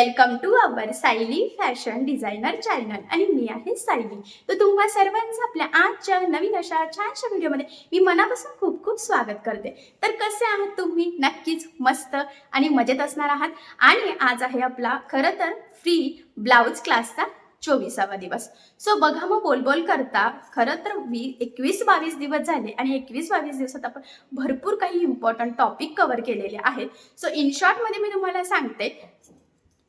Welcome to our Sayali fashion designer channel आणि मी आहे सायली. तर तुम्हा सर्वांचं आपल्या आजच्या नवीन अशा छानशा व्हिडिओमध्ये मी मनापासून खूप खूप स्वागत करते. तर कसे आहात तुम्ही? नक्कीच मस्त आणि मजेत असणार आहात. आणि आज आहे आपला खरं तर फ्री ब्लाऊज क्लासचा चोवीसावा दिवस. सो बघा मग बोलबोल करता खरं तर वी एकवीस बावीस दिवस झाले आणि एकवीस बावीस दिवसात आपण भरपूर काही इम्पॉर्टंट टॉपिक कव्हर केलेले आहेत सो इन शॉर्टमध्ये मी तुम्हाला सांगते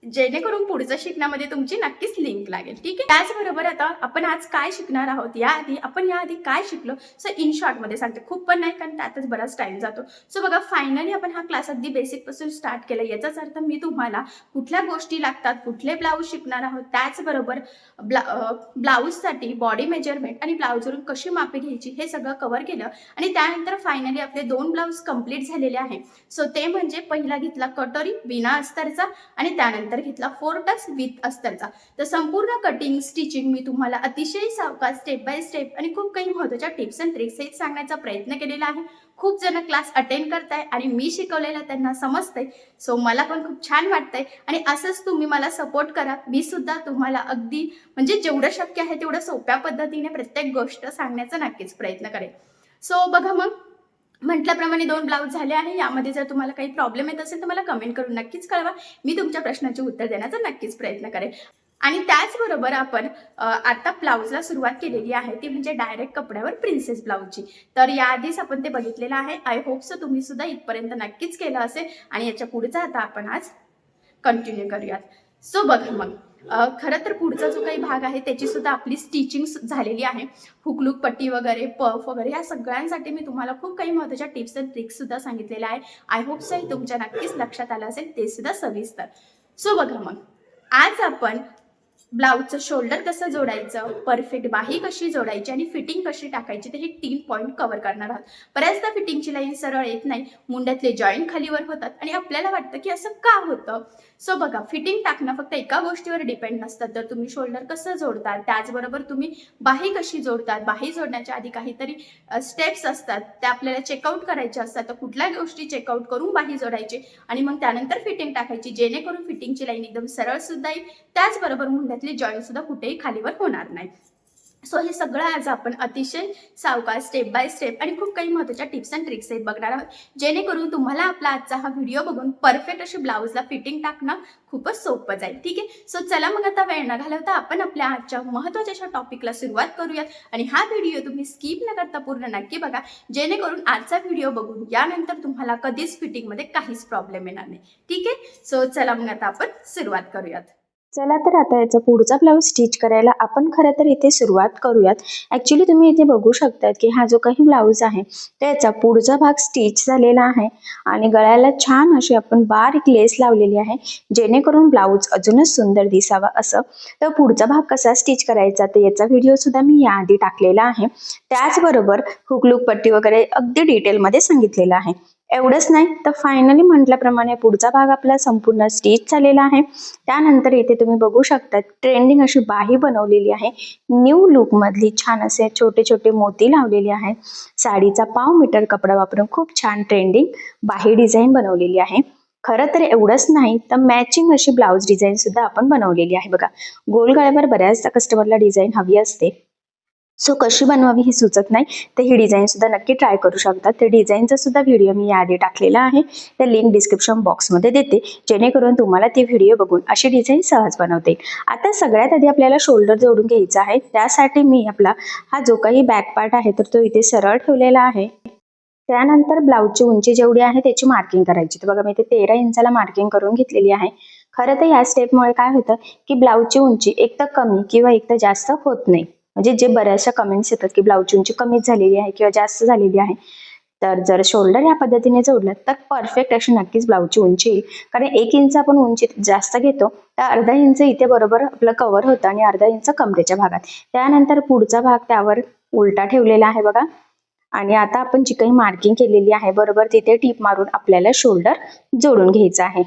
जेणेकरून पुढचं शिकण्यामध्ये तुमची नक्कीच लिंक लागेल. ठीक आहे? त्याचबरोबर आता आपण आज काय शिकणार आहोत? याआधी आपण याआधी काय शिकलो? सो इन शॉर्टमध्ये सांगते. खूप पण नाही कारण त्यातच बराच टाइम जातो. सो बघा फायनली आपण हा क्लास अगदी बेसिकपासून स्टार्ट केला. याचाच अर्थ मी तुम्हाला कुठल्या गोष्टी लागतात कुठले ब्लाऊज शिकणार आहोत? त्याचबरोबर ब्ला ब्लाऊजसाठी बॉडी मेजरमेंट आणि ब्लाऊजवरून कशी मापे घ्यायची हे सगळं कव्हर केलं. आणि त्यानंतर फायनली आपले दोन ब्लाऊज कंप्लीट झालेले आहे. सो ते म्हणजे पहिला घेतला कटोरी विना अस्तरचा आणि त्यानंतर घेतला. फोर टक्स विथ अस्तरचा तर संपूर्ण कटिंग स्टिचिंग मी तुम्हाला अतिशय सावकाश स्टेप बाय स्टेप आणि खूप काही महत्त्वाच्या टिप्स अँड ट्रिक्स हे सांगण्याचा प्रयत्न केलेला आहे. खूप जण क्लास अटेंड करताय आणि मी शिकवलेलं त्यांना समजतंय. सो मला पण खूप छान वाटतंय. आणि असंच तुम्ही मला सपोर्ट करा. मी सुद्धा तुम्हाला अगदी म्हणजे जेवढं शक्य आहे तेवढं सोप्या पद्धतीने प्रत्येक गोष्ट सांगण्याचा नक्कीच प्रयत्न करेन. सो बघा मग म्हटल्याप्रमाणे दोन ब्लाऊज झाले आहे यामध्ये जर तुम्हाला काही प्रॉब्लेम येत असेल तर मला कमेंट करून नक्कीच कळवा. मी तुमच्या प्रश्नाचे उत्तर देण्याचा नक्कीच प्रयत्न करेन. आणि त्याचबरोबर आपण आता ब्लाऊजला सुरुवात केलेली आहे ती म्हणजे डायरेक्ट कपड्यावर प्रिन्सेस ब्लाऊजची तर याआधीच आपण ते बघितलेलं आहे. आय होप सो तुम्ही सुद्धा इथपर्यंत नक्कीच केलं असेल. आणि याच्या पुढचा आता आपण आज कंटिन्यू करूयात. सो बघा मग. खरं तर पुढचा जो काही भाग आहे त्याची सुद्धा आपली स्टिचिंग झालेली आहे. हुकलूक पट्टी वगैरे पफ वगैरे या सगळ्यांसाठी मी तुम्हाला खूप काही महत्त्वाच्या टिप्स अँड ट्रिक्स सुद्धा सांगितलेल्या आहे आय होप सो तुमच्या नक्कीच लक्षात आलं असेल ते सुद्धा सविस्तर. सो बघा मग. आज आपण ब्लाऊजचं शोल्डर कसं जोडायचं परफेक्ट बाही कशी जोडायची आणि फिटिंग कशी टाकायची ते हे तीन पॉईंट कव्हर करणार आहोत. बऱ्याचदा फिटिंगची लाईन सरळ येत नाही मुंड्यातले जॉईंट खालीवर होतात आणि आपल्याला वाटतं की असं का होतं? सो बघा फिटिंग टाकणं फक्त एका गोष्टीवर डिपेंड नसतं. तर तुम्ही शोल्डर कसं जोडतात? त्याचबरोबर तुम्ही बाही कशी जोडतात? बाही जोडण्याच्या आधी काहीतरी स्टेप्स असतात. त्या आपल्याला चेकआउट करायच्या असतात. तर कुठल्या गोष्टी चेकआउट करून बाही जोडायची? आणि मग त्यानंतर फिटिंग टाकायची. जेणेकरून फिटिंगची लाईन एकदम सरळ सुद्धा येईल. त्याचबरोबर मुंड्यातले जॉईंट सुद्धा कुठेही खालीवर होणार नाही सो हे सगळं आज आपण अतिशय सावकाश स्टेप बाय स्टेप आणि खूप काही महत्त्वाच्या टिप्स अँड ट्रिक्स आहेत बघणार आहोत. जेणेकरून तुम्हाला आपला आजचा हा व्हिडिओ बघून परफेक्ट अशी ब्लाऊजला फिटिंग टाकणं खूपच सोपं जाईल. ठीक आहे? सो चला मग आता वेळ न घालवता आपण आपल्या आजच्या महत्त्वाच्या अशा टॉपिकला सुरुवात करूयात. आणि हा व्हिडिओ तुम्ही स्किप न करता पूर्ण नक्की बघा. जेणेकरून आजचा व्हिडिओ बघून यानंतर तुम्हाला कधीच फिटिंगमध्ये काहीच प्रॉब्लेम येणार नाही. ठीक आहे? सो चला मग आता आपण सुरुवात करूयात. चला तर आता याचा पुढचा ब्लाऊज स्टिच करायला आपण खरं तर इथे सुरुवात करूयात. ॲक्च्युली तुम्ही इथे बघू शकतात की हा जो काही ब्लाऊज आहे त्याचा पुढचा भाग स्टिच झालेला आहे आणि गळ्याला छान अशी आपण बारीक लेस लावलेली आहे जेणेकरून ब्लाऊज अजूनच सुंदर दिसावा असं. तर पुढचा भाग कसा स्टिच करायचा तर याचा व्हिडिओ सुद्धा मी याआधी टाकलेला आहे. त्याचबरोबर हुकलूक पट्टी वगैरे अगदी डिटेलमध्ये सांगितलेलं आहे. एवढंच नाही तर फायनली म्हटल्याप्रमाणे पुढचा भाग आपला संपूर्ण स्टिच झालेला आहे. त्यानंतर इथे तुम्ही बघू शकता ट्रेंडिंग अशी बाही बनवलेली आहे. न्यू लुक मधली छान असे छोटे छोटे मोती लावलेले आहेत साडीचा पाव मीटर कपडा वापरून खूप छान ट्रेंडिंग बाही डिझाईन बनवलेली आहे. खरं तर एवढंच नाही तर मॅचिंग अशी ब्लाऊज डिझाईन सुद्धा आपण बनवलेली आहे बघा. गोलगळ्यावर बऱ्याचदा कस्टमरला डिझाईन हवी असते. सो कशी बनवावी ही सुचत नाही. तर ही डिझाईन सुद्धा नक्की ट्राय करू शकता. ते डिझाईनचा सुद्धा व्हिडिओ मी याआधी टाकलेला आहे. त्या लिंक डिस्क्रिप्शन बॉक्समध्ये देते. जेणेकरून तुम्हाला ती व्हिडिओ बघून अशी डिझाईन सहज बनवते आता सगळ्यात आधी आपल्याला शोल्डर जोडून घ्यायचा आहे. त्यासाठी मी आपला हा जो काही बॅक पार्ट आहे तर तो इथे सरळ ठेवलेला आहे. त्यानंतर ब्लाऊजची उंची जेवढी आहे त्याची मार्किंग करायची. तर बघा मी इथे तेरा इंचाला मार्किंग करून घेतलेली आहे. खरं तर या स्टेपमुळे काय होतं की ब्लाऊजची उंची एक तर कमी किंवा एक तर जास्त होत नाही. म्हणजे जे बऱ्याचशा कमेंट्स येतात की ब्लाऊज उंची कमीच झालेली आहे किंवा जास्त झालेली आहे. तर जर शोल्डर या पद्धतीने जोडलं तर परफेक्ट अशी नक्कीच ब्लाऊजची उंची येईल. कारण एक इंच आपण उंची जास्त घेतो तर अर्धा इंच इथे बरोबर आपलं कव्हर होतं आणि अर्धा इंच कमरेच्या भागात. त्यानंतर पुढचा भाग त्यावर उलटा ठेवलेला आहे बघा. आणि आता आपण जी काही मार्किंग केलेली आहे बरोबर तिथे टीप मारून आपल्याला शोल्डर जोडून घ्यायचं आहे.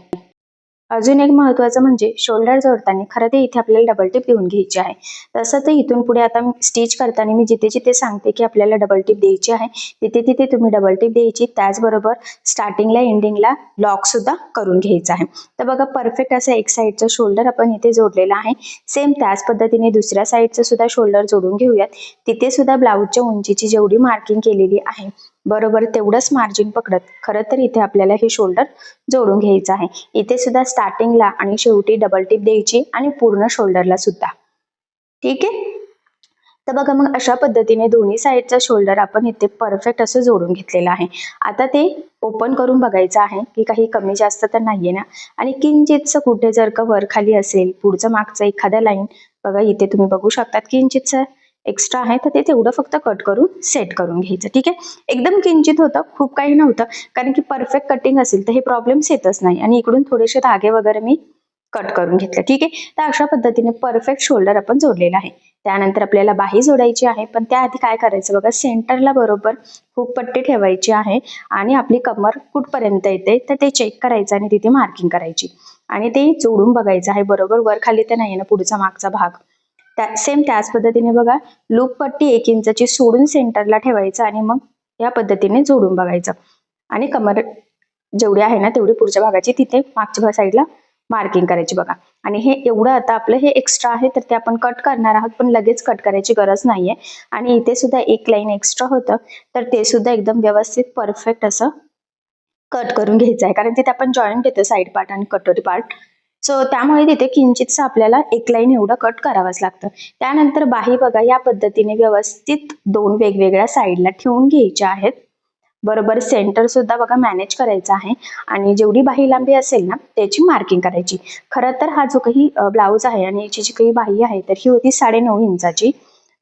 अजून एक महत्वाचं म्हणजे शोल्डर जोडताना खरं ते इथे आपल्याला डबल टिप देऊन घ्यायची आहे. तसं तर इथून पुढे आता स्टिच करताना मी जिथे जिथे सांगते की आपल्याला डबल टिप द्यायची आहे तिथे तिथे तुम्ही डबल टिप द्यायची. त्याचबरोबर स्टार्टिंगला एंडिंगला लॉक सुद्धा करून घ्यायचा आहे. तर बघा परफेक्ट असं एक साईडचं शोल्डर आपण इथे जोडलेलं आहे. सेम त्याच पद्धतीने दुसऱ्या साईडचं सुद्धा शोल्डर जोडून घेऊयात. तिथे सुद्धा ब्लाऊजच्या उंचीची जेवढी मार्किंग केलेली आहे बरोबर तेवढंच मार्जिन पकडत. खरं तर इथे आपल्याला हे शोल्डर जोडून घ्यायचं आहे. इथे सुद्धा स्टार्टिंगला आणि शेवटी डबल टिप द्यायची आणि पूर्ण शोल्डरला सुद्धा. ठीक आहे? तर बघा मग अशा पद्धतीने दोन्ही साईडचा शोल्डर आपण इथे परफेक्ट असं जोडून घेतलेलं आहे. आता ते ओपन करून बघायचं आहे की काही कमी जास्त तर नाहीये ना? आणि किंचितचं कुठे जर का वर खाली असेल पुढचं मागचं एखाद्या लाईन बघा इथे तुम्ही बघू शकतात किंचितचं एक्स्ट्रा आहे तर ते तेवढं फक्त कट करून सेट करून घ्यायचं ठीक आहे? एकदम किंचित होतं खूप काही नव्हतं कारण की परफेक्ट कटिंग असेल तर हे प्रॉब्लेम्स येतच नाही. आणि इकडून थोडेसे धागे वगैरे मी कट करून घेतलं ठीक आहे? तर अशा पद्धतीने परफेक्ट शोल्डर आपण जोडलेला आहे. त्यानंतर आपल्याला बाही जोडायची आहे पण त्याआधी काय करायचं बघा सेंटरला बरोबर खूप पट्टी ठेवायची आहे आणि आपली कमर कुठपर्यंत येते तर ते चेक करायचं आणि तिथे मार्किंग करायची. आणि ते जोडून बघायचं आहे बरोबर? वर खाली तर नाही ना पुढचा मागचा भाग. त्या सेम त्याच पद्धतीने बघा लूप पट्टी एक इंचची सोडून सेंटरला ठेवायचं आणि मग या पद्धतीने जोडून बघायचं. आणि कमर जेवढी आहे ना तेवढी पुढच्या भागाची तिथे मागच्या साईडला मार्किंग करायची बघा. आणि हे एवढं आता आपलं हे एक्स्ट्रा आहे तर ते आपण कट करणार आहोत पण लगेच कट करायची गरज नाहीये. आणि इथे सुद्धा एक लाईन एक्स्ट्रा होतं तर ते सुद्धा एकदम व्यवस्थित परफेक्ट असं कट करून घ्यायचं आहे. कारण तिथे आपण जॉईंट घेतो साईड पार्ट आणि कटोरी पार्ट सो त्यामुळे तिथे किंचितचं आपल्याला एक लाईन एवढं कट करावंच लागतं. त्यानंतर बाही बघा या पद्धतीने व्यवस्थित दोन वेगवेगळ्या साईडला ठेवून घ्यायच्या आहेत. बरोबर सेंटर सुद्धा बघा मॅनेज करायचा आहे. आणि जेवढी बाही लांबी असेल ना त्याची मार्किंग करायची. खरं तर हा जो काही ब्लाऊज आहे आणि याची जी काही बाही आहे तर ही होती साडेनऊ इंचाची.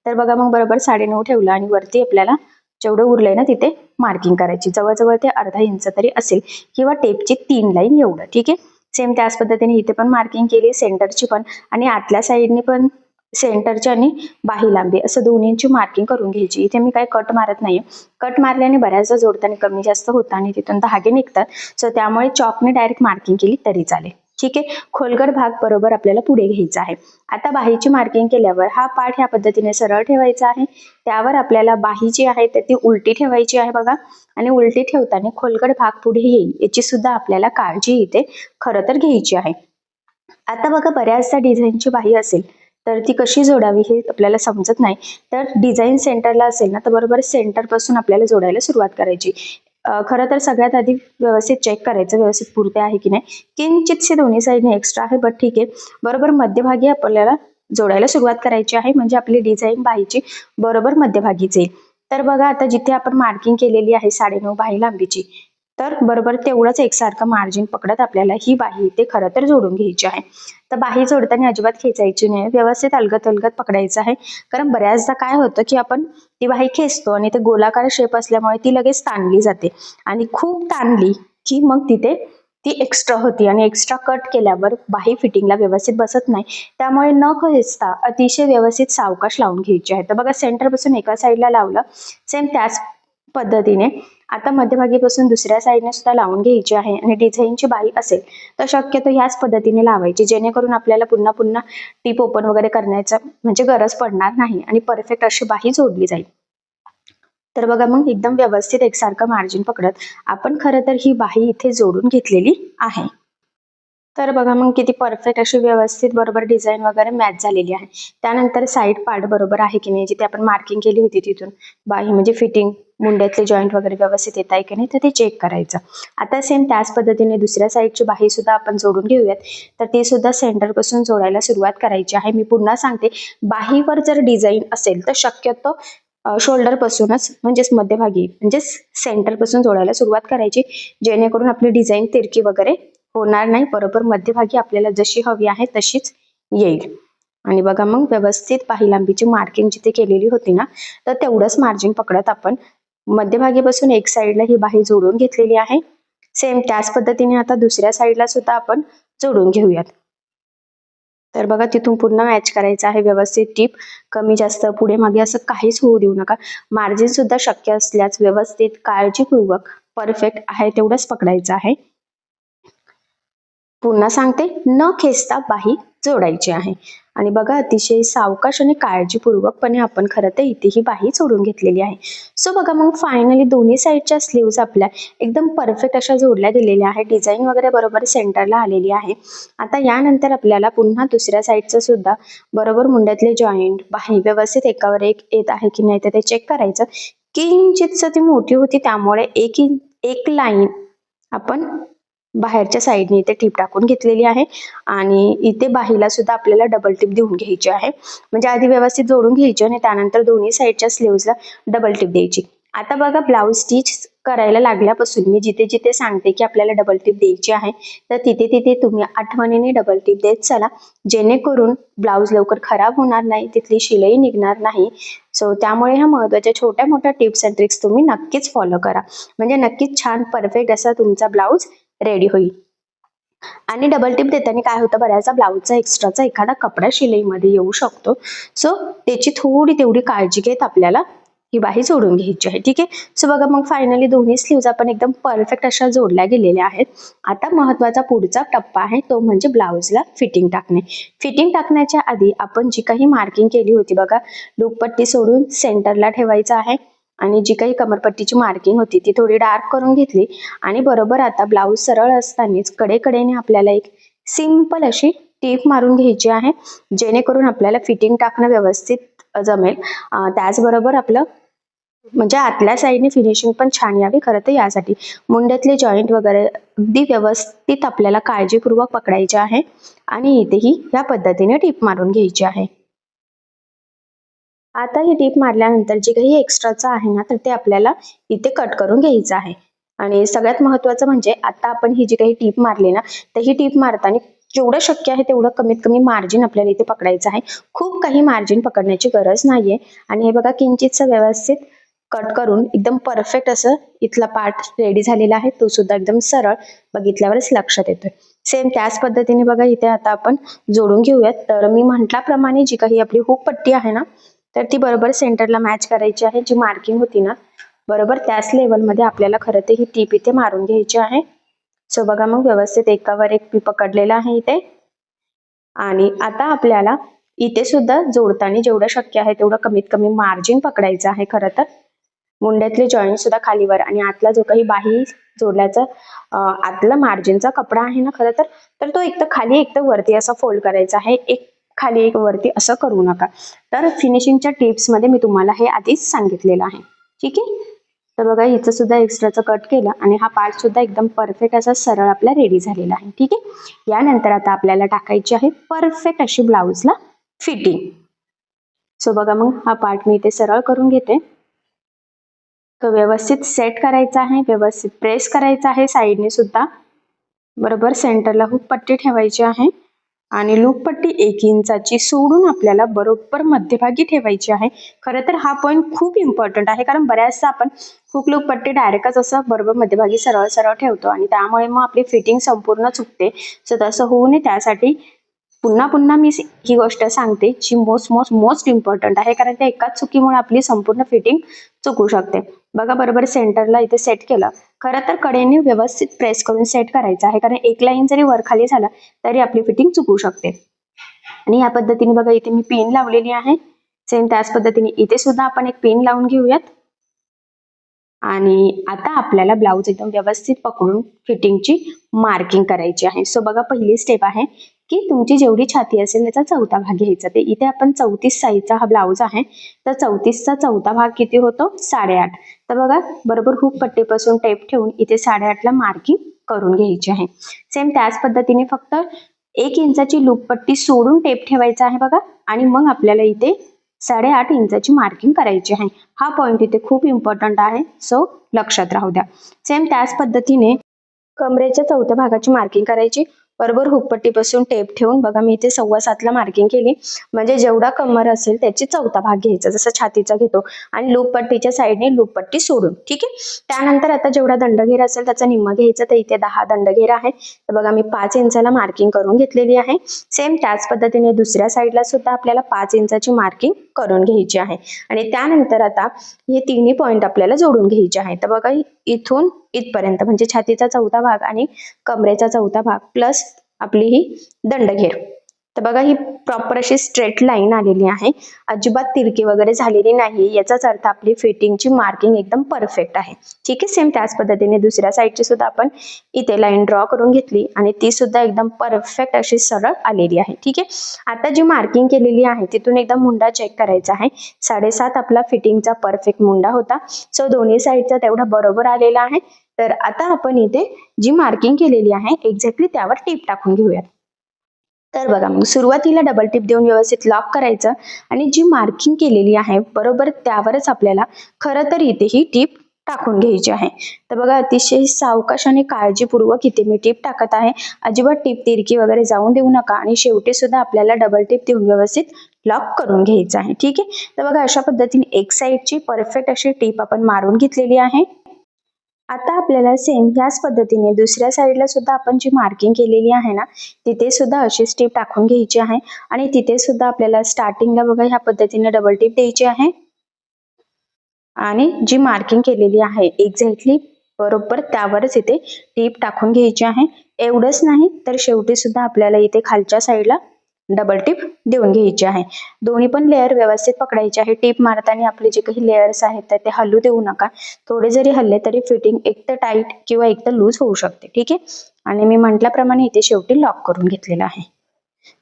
तर बघा मग बरोबर साडेनऊ ठेवलं आणि वरती आपल्याला जेवढं उरलंय ना तिथे मार्किंग करायची. जवळजवळ ते अर्धा इंच तरी असेल. किंवा टेपची तीन लाईन एवढं ठीक आहे? सेम त्याच पद्धतीने इथे पण मार्किंग केली सेंटरची पण. आणि आतल्या साईडने पण सेंटरची आणि बाही लांबी. असं दोन्हींची मार्किंग करून घ्यायची. इथे मी काही कट मारत नाहीये. कट मारल्याने बऱ्याचदा जोडताना कमी जास्त होतं आणि तिथून धागे निघतात. सो त्यामुळे चॉकने डायरेक्ट मार्किंग केली तरी चालेल. ठीक आहे? खोलगट भाग बरोबर आपल्याला पुढे घ्यायचा आहे. आता बाहीची मार्किंग केल्यावर हा पाठ ह्या पद्धतीने सरळ ठेवायचा आहे. त्यावर आपल्याला बाही जी आहे तर ती उलटी ठेवायची आहे बघा. आणि उलटी ठेवताना खोलगट भाग पुढे येईल याची सुद्धा आपल्याला काळजी इथे खरं तर घ्यायची आहे. आता बघा बऱ्याचदा डिझाईनची बाही असेल तर ती कशी जोडावी हे आपल्याला समजत नाही. तर डिझाईन सेंटरला असेल ना तर बरोबर सेंटरपासून आपल्याला जोडायला सुरुवात करायची. खरं तर सगळ्यात आधी व्यवस्थित चेक करायचं व्यवस्थित पुरते आहे की नाही. किंचितसे दोन्ही साईडने एक्स्ट्रा आहे बट ठीक आहे. बरोबर मध्यभागी आपल्याला जोडायला सुरुवात करायची आहे म्हणजे आपली डिझाईन बाहीची बरोबर मध्यभागी जाईल तर बघा आता जिथे आपण मार्किंग केलेली आहे साडेनऊ बाही लांबीची तर बरोबर तेवढंच एकसारखं मार्जिन पकडत आपल्याला ही बाही इथे खरं तर जोडून घ्यायची आहे. तर बाही जोडताना अजिबात खेचायची नाही. व्यवस्थित अलगत अलगत पकडायचं आहे. कारण बऱ्याचदा काय होतं की आपण ती बाही खेचतो आणि ते गोलाकार शेप असल्यामुळे ती लगेच ताणली जाते. आणि खूप ताणली की मग तिथे ती एक्स्ट्रा होती आणि एक्स्ट्रा कट केल्यावर बाही फिटिंगला व्यवस्थित बसत नाही. त्यामुळे न खेचता अतिशय व्यवस्थित सावकाश लावून घ्यायची आहे. तर बघा सेंटरपासून एका साईडला लावलं. सेम त्याच पद्धतीने. आता मध्यभागीपासून दुसऱ्या साईडने सुद्धा लावून घ्यायची आहे आणि डिझाईनची बाई असेल तर शक्यतो ह्याच पद्धतीने लावायची जेणेकरून आपल्याला पुन्हा पुन्हा टीप ओपन वगैरे करण्याचं म्हणजे गरज पडणार नाही आणि परफेक्ट अशी बाही जोडली जाईल. तर बघा मग एकदम व्यवस्थित एकसारखं मार्जिन पकडत आपण खरं तर ही बाही इथे जोडून घेतलेली आहे. तर बघा मग किती परफेक्ट अशी व्यवस्थित बरोबर डिझाईन वगैरे मॅच झालेली आहे. त्यानंतर साईड पार्ट बरोबर आहे की नाही? जिथे आपण मार्किंग केली होती तिथून. बाही म्हणजे फिटिंग मुंड्यातले जॉईंट वगैरे व्यवस्थित येत आहे की नाही? तर ते चेक करायचं. आता सेम त्याच पद्धतीने दुसऱ्या साईडची बाही सुद्धा आपण जोडून घेऊयात. तर ती सुद्धा सेंटरपासून जोडायला सुरुवात करायची आहे. मी पुन्हा सांगते बाहीवर जर डिझाईन असेल तर शक्यतो शोल्डर पासूनच म्हणजेच मध्यभागी म्हणजेच सेंटरपासून जोडायला सुरुवात करायची. जेणेकरून आपली डिझाईन तिरकी वगैरे होणार नाही. बरोबर मध्यभागी आपल्याला जशी हवी आहे तशीच येईल. आणि बघा मग व्यवस्थित बाही लांबीची मार्किंग जिथे केलेली होती ना तर तेवढंच मार्जिन पकडत आपण. मध्यभागीपासून एक साईडला ही बाही जोडून घेतलेली आहे. सेम त्याच पद्धतीने आता दुसऱ्या साईडला सुद्धा आपण जोडून घेऊयात. तर बघा तिथून पूर्ण मॅच करायचं आहे. व्यवस्थित टीप कमी जास्त पुढे मागे असं काहीच होऊ देऊ नका. मार्जिन सुद्धा शक्य असल्यास व्यवस्थित काळजीपूर्वक परफेक्ट आहे तेवढंच पकडायचं आहे. पुन्हा सांगते न खेचता बाही जोडायची आहे. आणि बघा अतिशय सावकाश आणि काळजीपूर्वकपणे आपण खरं तर इथे ही बाही जोडून घेतलेली आहे. सो बघा मग फायनली दोन्ही साईडच्या स्लीव्ज आपल्या एकदम परफेक्ट अशा जोडल्या गेलेल्या आहेत. डिझाईन वगैरे बरोबर सेंटरला आलेली आहे. आता यानंतर आपल्याला पुन्हा दुसऱ्या साईडचं सुद्धा बरोबर मुंड्यातले जॉईंट बाही व्यवस्थित एकावर एक येत आहे की नाही तर ते चेक करायचं. किंचितच ती मोठी होती त्यामुळे एक इन एक लाईन आपण बाहेरच्या साईडने इथे टीप टाकून घेतलेली आहे. आणि इथे बाहीला सुद्धा आपल्याला डबल टिप देऊन घ्यायची आहे. म्हणजे आधी व्यवस्थित जोडून घ्यायची आणि त्यानंतर दोन्ही साईडच्या स्लीव्हजला डबल टिप द्यायची. आता बघा ब्लाऊज स्टिच करायला लागल्यापासून मी जिथे जिथे सांगते की आपल्याला डबल टिप द्यायची आहे तर तिथे तिथे तुम्ही आठवणीने डबल टिप देत चला. जेणेकरून ब्लाऊज लवकर खराब होणार नाही तिथली शिलाई निघणार नाही. सो त्यामुळे ह्या महत्त्वाच्या छोट्या मोठ्या टिप्स अँड ट्रिक्स तुम्ही नक्कीच फॉलो करा. म्हणजे नक्कीच छान परफेक्ट असा तुमचा ब्लाऊज रेडी होईल. आणि डबल टिप देताना काय होतं बऱ्याचदा ब्लाऊजचा एक्स्ट्राचा एखादा कपडा शिलाईमध्ये येऊ शकतो. सो त्याची थोडी तेवढी काळजी घेत आपल्याला ही बाही जोडून घ्यायची आहे. ठीक आहे? सो बघा मग फायनली दोन्ही स्लीव्ज आपण एकदम परफेक्ट अशा जोडल्या गेलेल्या आहेत. आता महत्त्वाचा पुढचा टप्पा आहे तो म्हणजे ब्लाऊजला फिटिंग टाकणे. फिटिंग टाकण्याच्या आधी आपण जी काही मार्किंग केली होती बघा लूपपट्टी सोडून सेंटरला ठेवायचं आहे. आणि जी काही कमरपट्टीची मार्किंग होती ती थोडी डार्क करून घेतली. आणि बरोबर आता ब्लाऊज सरळ असतानाच कडेकडेने आपल्याला एक सिंपल अशी टीप मारून घ्यायची आहे जेणेकरून आपल्याला फिटिंग टाकणं व्यवस्थित जमेल. त्याचबरोबर आपलं म्हणजे आतल्या साईडने फिनिशिंग पण छान यावी खरं तर यासाठी. मुंड्यातले जॉईंट वगैरे अगदी व्यवस्थित आपल्याला काळजीपूर्वक पकडायचे आहे. आणि इथेही या पद्धतीने टीप मारून घ्यायची आहे. आता ही टीप मारल्यानंतर जे काही एक्स्ट्राचं आहे ना तर ते आपल्याला इथे कट करून घ्यायचं आहे. आणि सगळ्यात महत्वाचं म्हणजे आता आपण ही जी काही टीप मारली ना तर ही टीप मारताना जेवढं शक्य आहे तेवढं कमीत कमी मार्जिन आपल्याला इथे पकडायचं आहे. खूप काही मार्जिन पकडण्याची गरज नाहीये. आणि हे बघा किंचितचं व्यवस्थित कट करून एकदम परफेक्ट असं इथला पार्ट रेडी झालेला आहे. तो सुद्धा एकदम सरळ बघितल्यावरच लक्षात येतोय. सेम त्याच पद्धतीने बघा इथे आता आपण जोडून घेऊयात. तर मी म्हटल्याप्रमाणे जी काही आपली हुक पट्टी आहे ना तर ती बरोबर सेंटरला मॅच करायची आहे जी मार्किंग होती ना बरोबर त्याच लेवलमध्ये आपल्याला खरं तर ही टीप इथे मारून घ्यायची आहे. सो बघा मग व्यवस्थित एकावर एक पी पकडलेला आहे इथे. आणि आता आपल्याला इथे सुद्धा जोडताना जेवढं शक्य आहे तेवढं कमीत कमी मार्जिन पकडायचं आहे खरं तर. मुंड्यातले जॉईंट सुद्धा खालीवर आणि आतला जो काही बाही जोडल्याचा आतला मार्जिनचा कपडा आहे ना खरं तर तर तो एक तर खाली एक तर वरती असा फोल्ड करायचा आहे. एक खाली एक वरती असं करू नका. तर फिनिशिंगच्या टिप्समध्ये मी तुम्हाला हे आधीच सांगितलेलं आहे. ठीक आहे? तर बघा हिचं सुद्धा एक्स्ट्राचं कट केलं आणि हा पार्ट सुद्धा एकदम परफेक्ट असा सरळ आपला रेडी झालेला आहे. ठीक आहे? यानंतर आता आपल्याला टाकायची आहे परफेक्ट अशी ब्लाऊजला फिटिंग सो बघा मग हा पार्ट मी इथे सरळ करून घेते. तो व्यवस्थित सेट करायचा आहे व्यवस्थित प्रेस करायचा आहे साईडने सुद्धा. बरोबर सेंटरला हुक पट्टी ठेवायची आहे. आणि लूपपट्टी एक इंचाची सोडून आपल्याला बरोबर मध्यभागी ठेवायची आहे. खरं तर हा पॉईंट खूप इम्पॉर्टंट आहे. कारण बऱ्याचदा आपण खूप लूप पट्टी डायरेक्टच असं बरोबर मध्यभागी सरळ सरळ ठेवतो आणि त्यामुळे मग आपली फिटिंग संपूर्ण चुकते. सो तसं होऊ नये त्यासाठी पुन्हा पुन्हा मी ही गोष्ट सांगते जी मोस्ट मोस्ट मोस्ट इम्पॉर्टंट आहे. कारण त्या एकाच चुकीमुळे आपली संपूर्ण फिटिंग चुकू शकते. बघा बरोबर सेंटरला इथे सेट केलं. खरं तर कडेने व्यवस्थित प्रेस करून सेट करायचं आहे. कारण एक लाईन जरी वर खाली झाला तरी आपली फिटिंग चुकू शकते. आणि या पद्धतीने बघा इथे मी पेन लावलेली आहे. सेम त्याच पद्धतीने इथे सुद्धा आपण एक पेन लावून घेऊयात. आणि आता आपल्याला ब्लाऊज एकदम व्यवस्थित पकडून फिटिंगची मार्किंग करायची आहे. सो बघा पहिली स्टेप आहे. की तुमची जेवढी छाती असेल त्याचा चौथा भाग घ्यायचा. ते इथे आपण चौतीस साईजचा हा ब्लाऊज आहे. तर चौतीसचा चौथा भाग किती होतो? साडेआठ. तर बघा बरोबर हुक पट्टीपासून टेप ठेवून इथे साडेआठला मार्किंग करून घ्यायची आहे. सेम त्याच पद्धतीने फक्त एक इंचाची लूप पट्टी सोडून टेप ठेवायचा आहे बघा. आणि मग आपल्याला इथे साडेआठ इंचाची मार्किंग करायची आहे. हा पॉइंट इथे खूप इम्पॉर्टंट आहे. सो लक्षात राहू द्या. सेम त्याच पद्धतीने कमरेच्या चौथ्या भागाची मार्किंग करायची. बरोबर हुकपट्टीपासून टेप ठेवून बघा मी इथे सव्वा सातला मार्किंग केली. म्हणजे जेवढा कमर असेल त्याची चौथा भाग घ्यायचा जसं छातीचा घेतो. आणि लूपपट्टीच्या साईडने लूपपट्टी सोडून ठीक आहे? त्यानंतर आता जेवढा दंडघेर असेल त्याचा निम्मा घ्यायचा तर इथे दहा दंडघेर आहे तर बघा मी पाच इंचाला मार्किंग करून घेतलेली आहे. सेम त्याच पद्धतीने दुसऱ्या साईडला सुद्धा आपल्याला पाच इंचाची मार्किंग करून घ्यायची आहे. आणि त्यानंतर आता हे तिन्ही पॉईंट आपल्याला जोडून घ्यायचे आहे. तर बघा इथून इथपर्यंत. म्हणजे छातीचा चौथा भाग आणि कमरेचा चौथा भाग प्लस आपली ही दंडघेर. तर बघा ही प्रॉपर अशी स्ट्रेट लाईन आलेली आहे. अजिबात तिरकी वगैरे झालेली नाही याचाच अर्थ आपली फिटिंगची मार्किंग एकदम परफेक्ट आहे. ठीक आहे सेम त्याच पद्धतीने दुसऱ्या साईडची सुद्धा आपण इथे लाईन ड्रॉ करून घेतली आणि ती सुद्धा एकदम परफेक्ट अशी सरळ आलेली आहे. ठीक आहे? आता जी मार्किंग केलेली आहे तिथून एकदम मुंडा चेक करायचा आहे. साडेसात आपला फिटिंगचा परफेक्ट मुंडा होता. सो दोन्ही साईडचा तेवढा बरोबर आलेला आहे. तर आता आपण इथे जी मार्किंग केलेली आहे एक्झॅक्टली त्यावर टीप टाकून घेऊयात. तर बघा मग सुरुवातीला डबल टिप देऊन व्यवस्थित लॉक करायचं आणि जी मार्किंग केलेली आहे बरोबर त्यावरच आपल्याला खरं तर इथे ही टीप टाकून घ्यायची आहे. तर बघा अतिशय सावकाश आणि काळजीपूर्वक इथे मी टीप टाकत आहे. अजिबात टीप तिरकी वगैरे जाऊन देऊ नका आणि शेवटी सुद्धा आपल्याला डबल टिप देऊन व्यवस्थित लॉक करून घ्यायचं आहे. ठीक आहे? तर बघा अशा पद्धतीने एक साईडची परफेक्ट अशी टीप आपण मारून घेतलेली आहे. आता आपल्याला सेम ह्याच पद्धतीने दुसऱ्या साईडला सुद्धा आपण जी मार्किंग केलेली आहे ना तिथे सुद्धा अशी टीप टाकून घ्यायची आहे. आणि तिथे सुद्धा आपल्याला स्टार्टिंगला बघा ह्या पद्धतीने डबल टीप द्यायची आहे. आणि जी मार्किंग केलेली आहे एक्झॅक्टली बरोबर त्यावरच इथे टीप टाकून घ्यायची आहे. एवढंच नाही तर शेवटी सुद्धा आपल्याला इथे खालच्या साईडला डबल टिप देऊन घ्यायची आहे. दोन्ही पण लेअर व्यवस्थित पकडायचे आहे. टीप मारताना आपले जे काही लेअर्स आहेत तर ते हलू देऊ नका. थोडे जरी हल्ले तरी फिटिंग एक तर टाईट किंवा एक तर लूज होऊ शकते. ठीक आहे? आणि मी म्हटल्याप्रमाणे इथे शेवटी लॉक करून घेतलेलं आहे.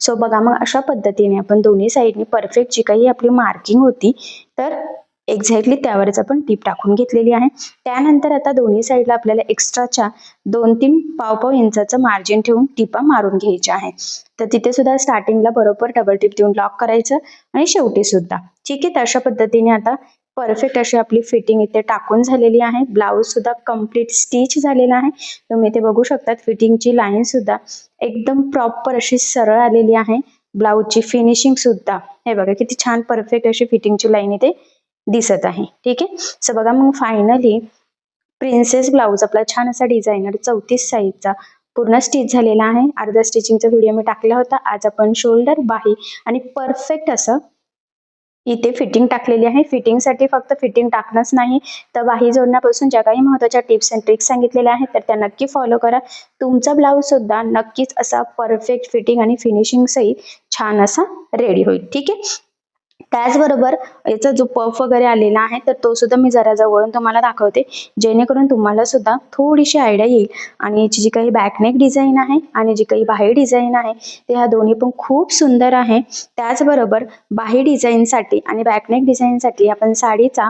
सो बघा मग अशा पद्धतीने आपण दोन्ही साईडनी परफेक्ट जी काही आपली मार्किंग होती तर एक्झॅक्टली त्यावरच आपण टीप टाकून घेतलेली आहे. त्यानंतर आता दोन्ही साईडला आपल्याला एक्स्ट्राच्या दोन तीन पाव पाव इंचाचं मार्जिन ठेवून टिपा मारून घ्यायच्या आहे. तर तिथे सुद्धा स्टार्टिंगला बरोबर डबल टिप देऊन लॉक करायचं आणि शेवटी सुद्धा. ठीक आहे तशा अशा पद्धतीने आता परफेक्ट अशी आपली फिटिंग इथे टाकून झालेली आहे. ब्लाऊज सुद्धा कंप्लीट स्टिच झालेला आहे. तुम्ही इथे बघू शकतात फिटिंगची लाईन सुद्धा एकदम प्रॉपर अशी सरळ आलेली आहे. ब्लाऊजची फिनिशिंग सुद्धा. हे बघा किती छान परफेक्ट अशी फिटिंगची लाईन इथे दिसत आहे. ठीक आहे? सो बघा मग फायनली प्रिन्सेस ब्लाऊज आपला छान असा डिझायनर चौतीस साईजचा पूर्ण स्टिच झालेला आहे. अर्धा स्टिचिंगचा व्हिडिओ मी टाकला होता. आज आपण शोल्डर बाही आणि परफेक्ट असं इथे फिटिंग टाकलेली आहे. फिटिंगसाठी फक्त फिटिंग टाकणंच नाही. तर बाही जोडण्यापासून ज्या काही महत्त्वाच्या टिप्स अँड ट्रिक्स सांगितलेल्या आहेत तर त्या नक्की फॉलो करा. तुमचा ब्लाऊज सुद्धा नक्कीच असा परफेक्ट फिटिंग आणि फिनिशिंग सहित छान असा रेडी होईल. ठीक आहे? त्याचबरोबर याचा जो पफ वगैरे आलेला आहे तर तो सुद्धा मी जरा जवळून तुम्हाला दाखवते. जेणेकरून तुम्हाला सुद्धा थोडीशी आयडिया येईल. आणि याची जी काही बॅकनेक डिझाईन आहे आणि जी काही बाही डिझाईन आहे ते ह्या दोन्ही पण खूप सुंदर आहे. त्याचबरोबर बाही डिझाईनसाठी आणि बॅकनेक डिझाईनसाठी आपण साडीचा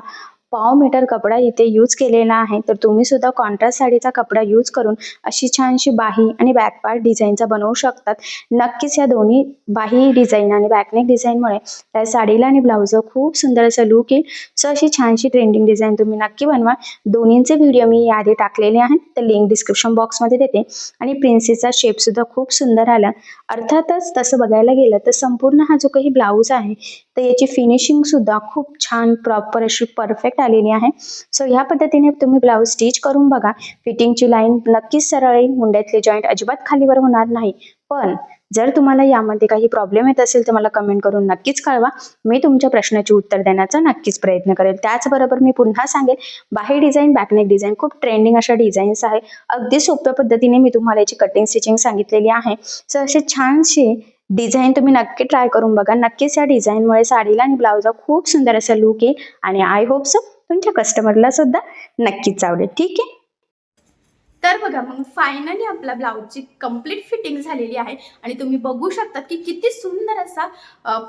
पाव मीटर कपडा इथे यूज केलेला आहे. तर तुम्ही सुद्धा कॉन्ट्रास्ट साडीचा कपडा यूज करून अशी छानशी बाही आणि बॅक पार्ट डिझाईनचा बनवू शकतात. नक्कीच या दोन्ही बाही डिझाईन आणि बॅकनेक डिझाईनमुळे त्या साडीला आणि ब्लाऊजला खूप सुंदर असं लुक येईल. सो अशी छानशी ट्रेंडिंग डिझाईन तुम्ही नक्की बनवा. दोन्हींचे व्हिडिओ मी याआधी टाकलेले आहेत. तर लिंक डिस्क्रिप्शन बॉक्समध्ये देते. आणि प्रिन्सेसचा शेप सुद्धा खूप सुंदर आला. अर्थातच तसं बघायला गेलं तर संपूर्ण हा जो काही ब्लाऊज आहे तर याची फिनिशिंग सुद्धा खूप छान प्रॉपर अशी परफेक्ट आलेली आहे. सो ह्या पद्धतीने तुम्ही ब्लाऊज स्टिच करून बघा. फिटिंगची लाईन नक्कीच सरळ येईल. मुंड्यातले जॉईंट अजिबात खालीवर होणार नाही. पण जर तुम्हाला यामध्ये काही प्रॉब्लेम येत असेल तर मला कमेंट करून नक्कीच कळवा. मी तुमच्या प्रश्नाचे उत्तर देण्याचा नक्कीच प्रयत्न करेल. त्याचबरोबर मी पुन्हा सांगेल बाही डिझाईन बॅकनेक डिझाईन खूप ट्रेंडिंग अशा डिझाईन्स आहे अगदी सोप्या पद्धतीने मी तुम्हाला याची कटिंग स्टिचिंग सांगितलेली आहे. सो असे छानसे डिझाईन तुम्ही नक्की ट्राय करून बघा. नक्कीच या डिझाईनमुळे साडीला आणि ब्लाऊजला खूप सुंदर असं लुक येईल. आणि आय होप सो तुमच्या कस्टमरला सुद्धा नक्कीच आवडेल. ठीक आहे? तर बघा मग फायनली आपल्या ब्लाऊजची कंप्लीट फिटिंग झालेली आहे. आणि तुम्ही बघू शकतात की किती सुंदर असा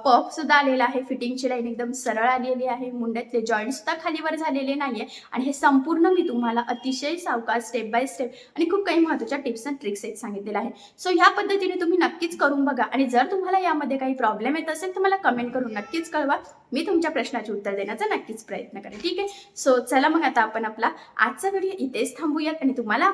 पफ सुद्धा आलेला आहे. फिटिंगची लाईन एकदम सरळ आलेली आहे. मुंड्यातले जॉईंट सुद्धा खालीवर झालेले नाहीये. आणि हे संपूर्ण मी तुम्हाला अतिशय सावकाश स्टेप बाय स्टेप आणि खूप काही महत्त्वाच्या टिप्स अँड ट्रिक्स आहेत सांगितलेलं आहे. सो ह्या पद्धतीने तुम्ही नक्कीच करून बघा. आणि जर तुम्हाला यामध्ये काही प्रॉब्लेम येत असेल तर मला कमेंट करून नक्कीच कळवा. मी तुमच्या प्रश्नाचे उत्तर देण्याचा नक्कीच प्रयत्न करेन. ठीक आहे? सो चला मग आता आपण आपला आजचा व्हिडिओ इथेच थांबूयात. आणि तुम्हाला